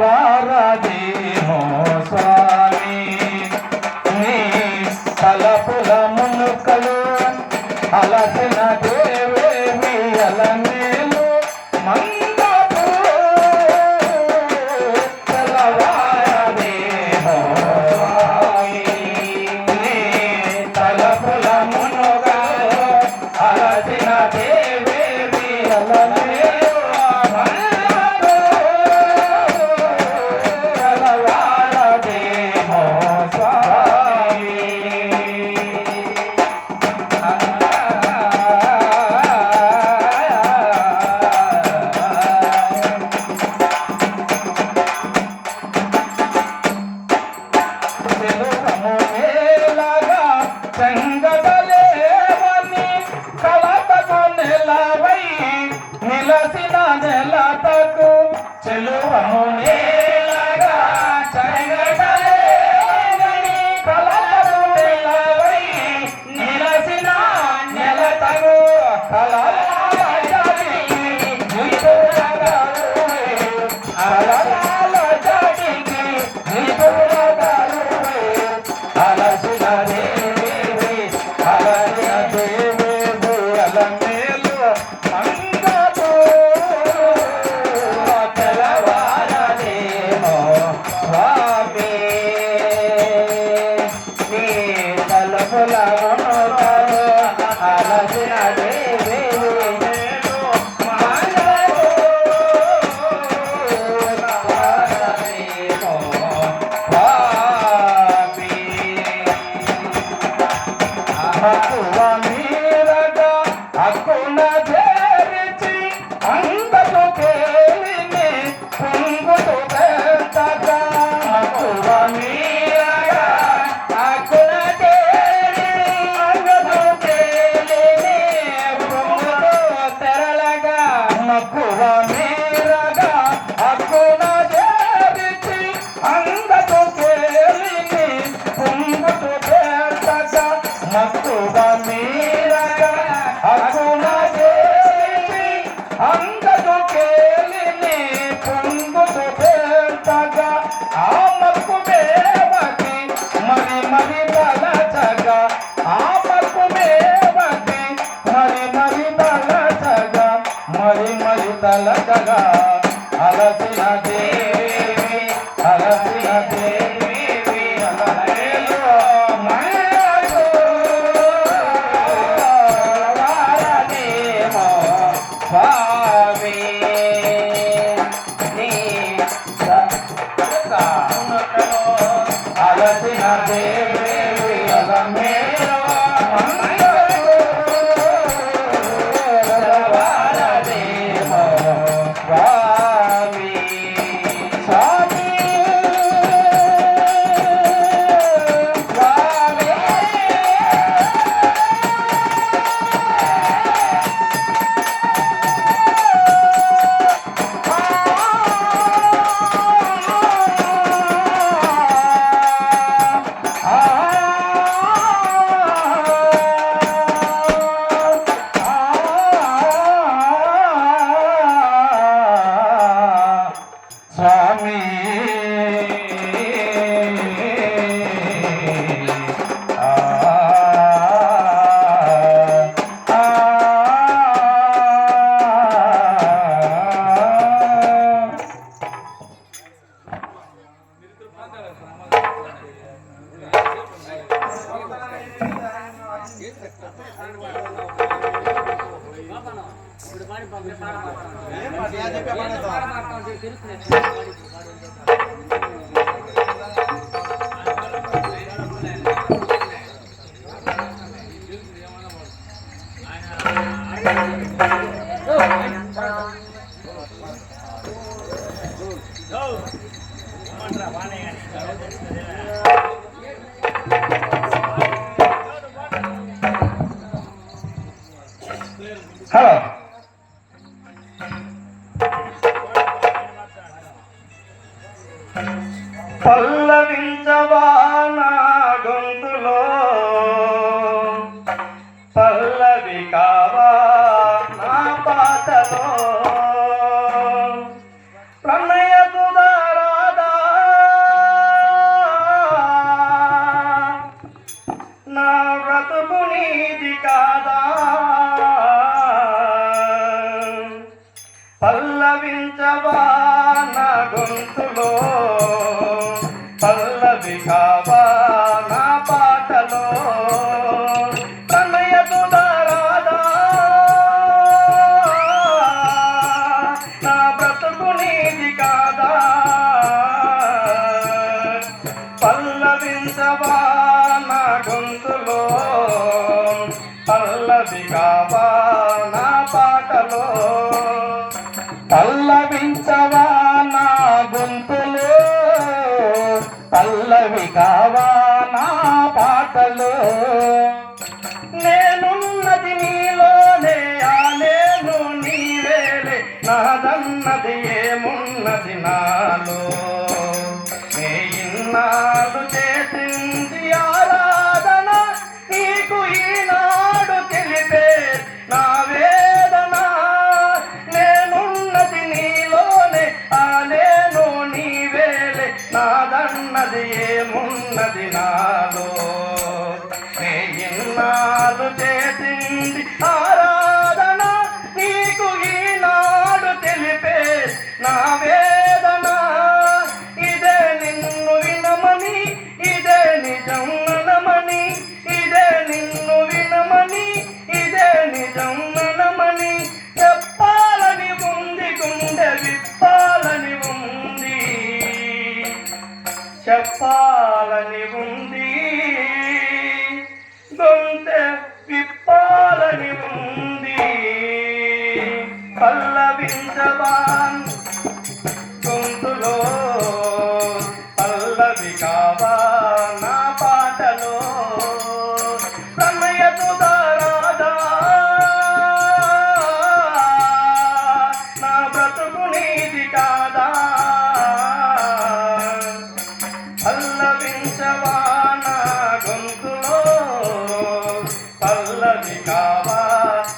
வாராது తెలుగమునేలాగా చెంగదలేవని ஞான తలకగా హలో ఏమున్నది నాలో? నే ఇన్నాడు పల్లవించవాన్ గొంతులో పల్లవి కావా నా పాటలో. సమయతు దారాదా నా బ్రతుకు నీది కాదా. పల్లవించవా నా గొంతులో పల్లవి కావా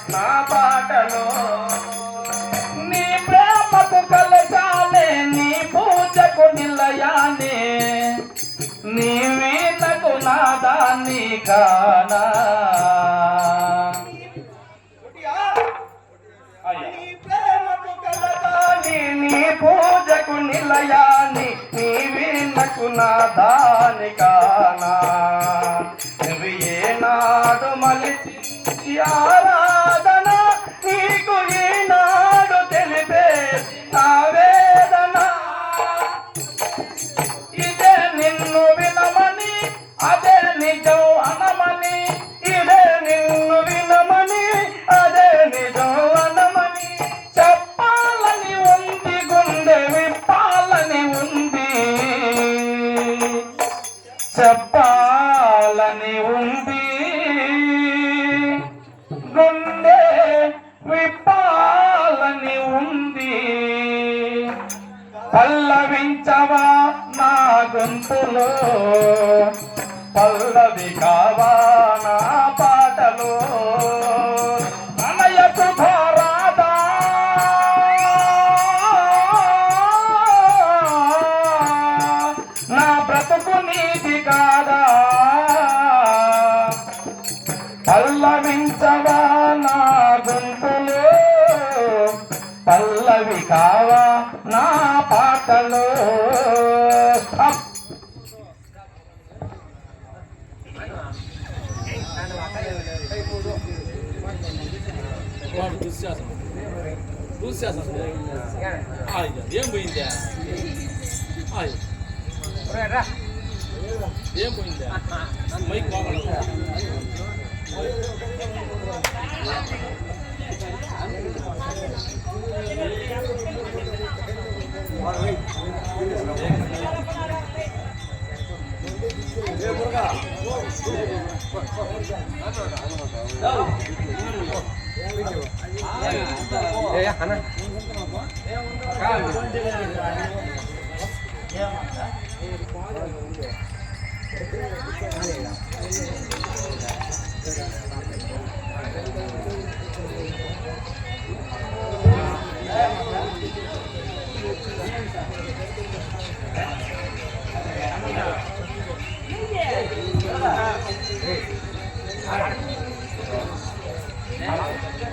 నా పాటలో. నిలయానే నీ వీణకు నాదాన్ని కానా నీ పూజకు నిలయాన్ని నీ పూజకు నా దాని కానా నువ్వు ఏనాడు మలిచి ఆరాధన చెప్పాలని ఉంది గుండె విప్పాలని ఉంది పల్లవించవా నా గొంతులో? పల్లవి కావా నా పాటలో? నా బ్రతుకు నీది కాదా? విశ్వాసం ఏం పోయిందా ఏం పోయిందా మైక్ బాగుండదు ఏ మురుగా ఏ అన్న Yeah.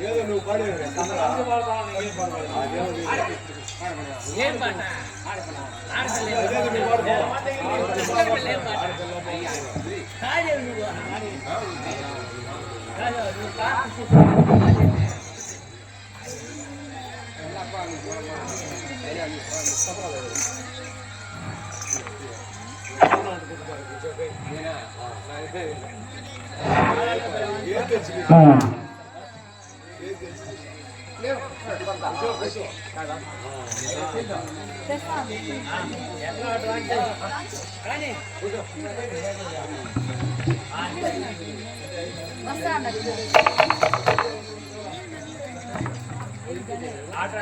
కాదు నువ్వు కాదు నువ్వు పాట మ్మ్. దాంట్లో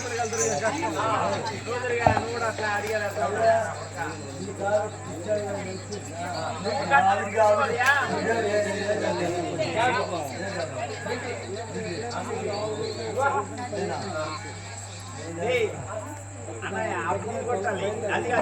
అది